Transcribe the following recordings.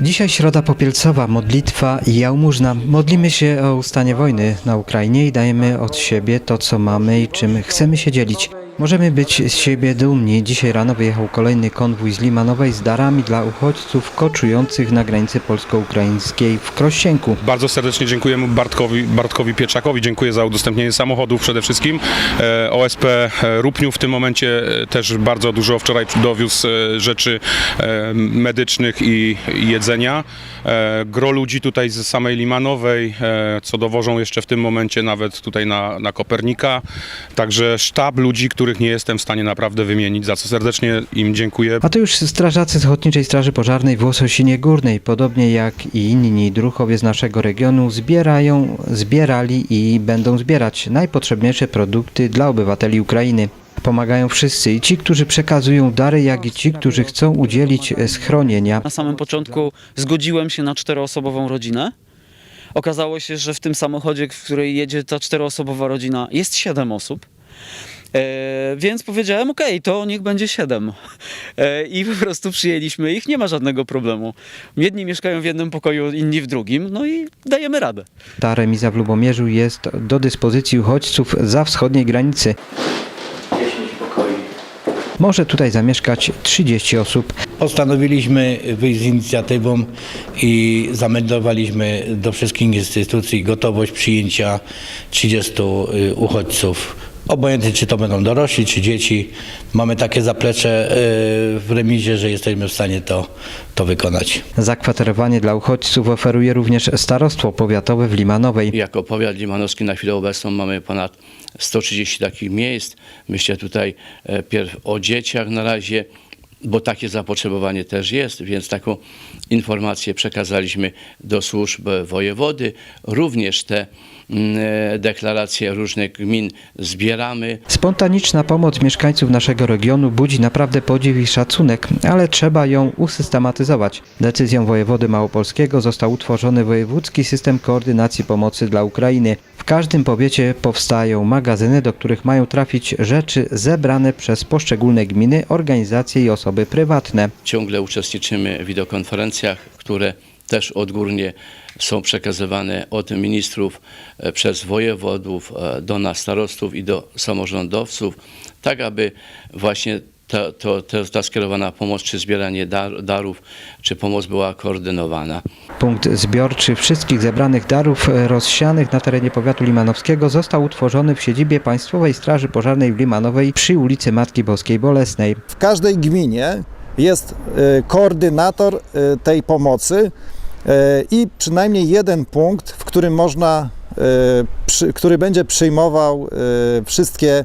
Dzisiaj środa popielcowa, modlitwa i jałmużna. Modlimy się o ustanie wojny na Ukrainie i dajemy od siebie to, co mamy i czym chcemy się dzielić. Możemy być z siebie dumni. Dzisiaj rano wyjechał kolejny konwój z Limanowej z darami dla uchodźców koczujących na granicy polsko-ukraińskiej w Krościenku. Bardzo serdecznie dziękujemy Bartkowi, Bartkowi Pieczakowi. Dziękuję za udostępnienie samochodów przede wszystkim. E, OSP e, Rupniu w tym momencie e, też bardzo dużo wczoraj dowiózł rzeczy medycznych i jedzenia. Gro ludzi tutaj z samej Limanowej, co dowożą jeszcze w tym momencie nawet tutaj na, na Kopernika. Także sztab ludzi, których nie jestem w stanie naprawdę wymienić, za co serdecznie im dziękuję. A to już strażacy z Ochotniczej Straży Pożarnej w Łososinie Górnej, podobnie jak i inni druchowie z naszego regionu, zbierają, zbierali i będą zbierać najpotrzebniejsze produkty dla obywateli Ukrainy. Pomagają wszyscy, i ci, którzy przekazują dary, jak i ci, którzy chcą udzielić schronienia. Na samym początku zgodziłem się na czteroosobową rodzinę. Okazało się, że w tym samochodzie, w której jedzie ta czteroosobowa rodzina, jest siedem osób. E, więc powiedziałem, okej, to niech będzie siedem. E, I po prostu przyjęliśmy ich, nie ma żadnego problemu. Jedni mieszkają w jednym pokoju, inni w drugim, no i dajemy radę. Ta remiza w Lubomierzu jest do dyspozycji uchodźców za wschodniej granicy. Może tutaj zamieszkać 30 osób. Postanowiliśmy wyjść z inicjatywą i zameldowaliśmy do wszystkich instytucji gotowość przyjęcia 30 y, uchodźców. Obojętnie czy to będą dorośli, czy dzieci. Mamy takie zaplecze y, w remizie, że jesteśmy w stanie to, to wykonać. Zakwaterowanie dla uchodźców oferuje również Starostwo Powiatowe w Limanowej. Jako powiat limanowski na chwilę obecną mamy ponad 130 takich miejsc. Myślę tutaj e, pierw o dzieciach na razie, bo takie zapotrzebowanie też jest, więc taką informację przekazaliśmy do służb wojewody. Również te mm, e, deklaracje różnych gmin zbieramy. Spontaniczna pomoc mieszkańców naszego regionu budzi naprawdę podziw i szacunek, ale trzeba ją usystematyzować. Decyzją wojewody małopolskiego został utworzony wojewódzki system koordynacji pomocy dla Ukrainy. Każdym powiecie powstają magazyny, do których mają trafić rzeczy zebrane przez poszczególne gminy, organizacje i osoby prywatne. Ciągle uczestniczymy w wideokonferencjach, które też odgórnie są przekazywane od ministrów e, przez wojewodów e, do nas starostów i do samorządowców, tak aby właśnie ta, to, ta, ta skierowana pomoc, czy zbieranie dar, darów, czy pomoc była koordynowana. Punkt zbiorczy wszystkich zebranych darów e, rozsianych na terenie powiatu limanowskiego został utworzony w siedzibie Państwowej Straży Pożarnej w Limanowej przy ulicy Matki Boskiej Bolesnej. W każdej gminie jest e, koordynator e, tej pomocy i przynajmniej jeden punkt, w którym można, który będzie przyjmował wszystkie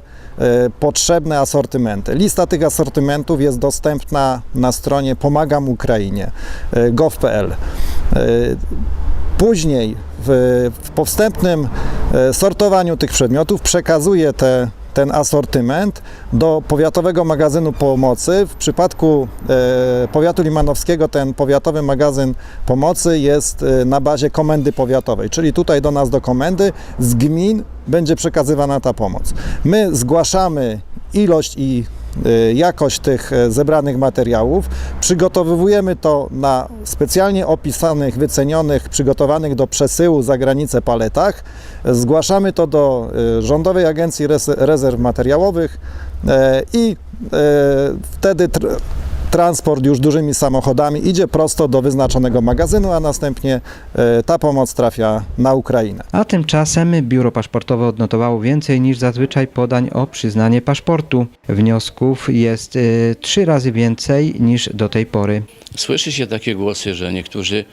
potrzebne asortymenty. Lista tych asortymentów jest dostępna na stronie Pomagam Ukrainie e, gov.pl. E, Później w, w powstępnym e, sortowaniu tych przedmiotów przekazuje te, ten asortyment do powiatowego magazynu pomocy. W przypadku e, powiatu limanowskiego ten powiatowy magazyn pomocy jest e, na bazie komendy powiatowej, czyli tutaj do nas do komendy z gmin będzie przekazywana ta pomoc. My zgłaszamy ilość i jakość tych e, zebranych materiałów. Przygotowujemy to na specjalnie opisanych, wycenionych, przygotowanych do przesyłu za granicę paletach. Zgłaszamy to do y, Rządowej Agencji Rezerw Materiałowych i wtedy transport już dużymi samochodami idzie prosto do wyznaczonego magazynu, a następnie e, ta pomoc trafia na Ukrainę. A tymczasem biuro paszportowe odnotowało więcej niż zazwyczaj podań o przyznanie paszportu. Wniosków jest y, trzy razy więcej niż do tej pory. Słyszy się takie głosy, że niektórzy,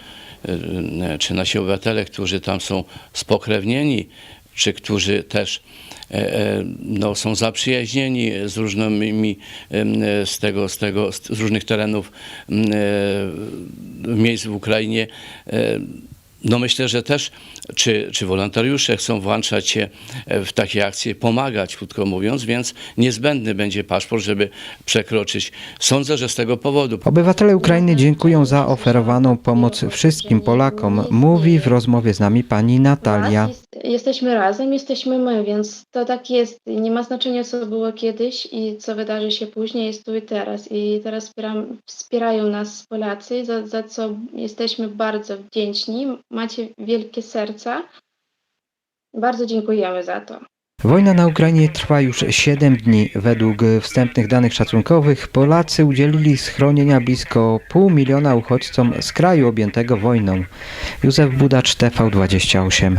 e, czy nasi obywatele, którzy tam są spokrewnieni, czy którzy też e, e, no, są zaprzyjaźnieni z różnymi em, z tego, z tego, z różnych terenów e, miejsc w Ukrainie. No myślę, że też czy, czy wolontariusze chcą włączać się e, w takie akcje, pomagać, krótko mówiąc, więc niezbędny będzie paszport, żeby przekroczyć. Sądzę, że z tego powodu Obywatele Ukrainy dziękują za oferowaną pomoc wszystkim Polakom, mówi w rozmowie z nami pani Natalia. jesteśmy razem, jesteśmy my, więc to tak jest. Nie ma znaczenia, co było kiedyś i co wydarzy się później, jest tu i teraz. I teraz wspieram, wspierają nas Polacy, za, za co jesteśmy bardzo wdzięczni. Macie wielkie serca. Bardzo dziękujemy za to. Wojna na Ukrainie trwa już 7 dni. Według wstępnych danych szacunkowych Polacy udzielili schronienia blisko pół miliona uchodźcom z kraju objętego wojną. Józef Budacz, TV28.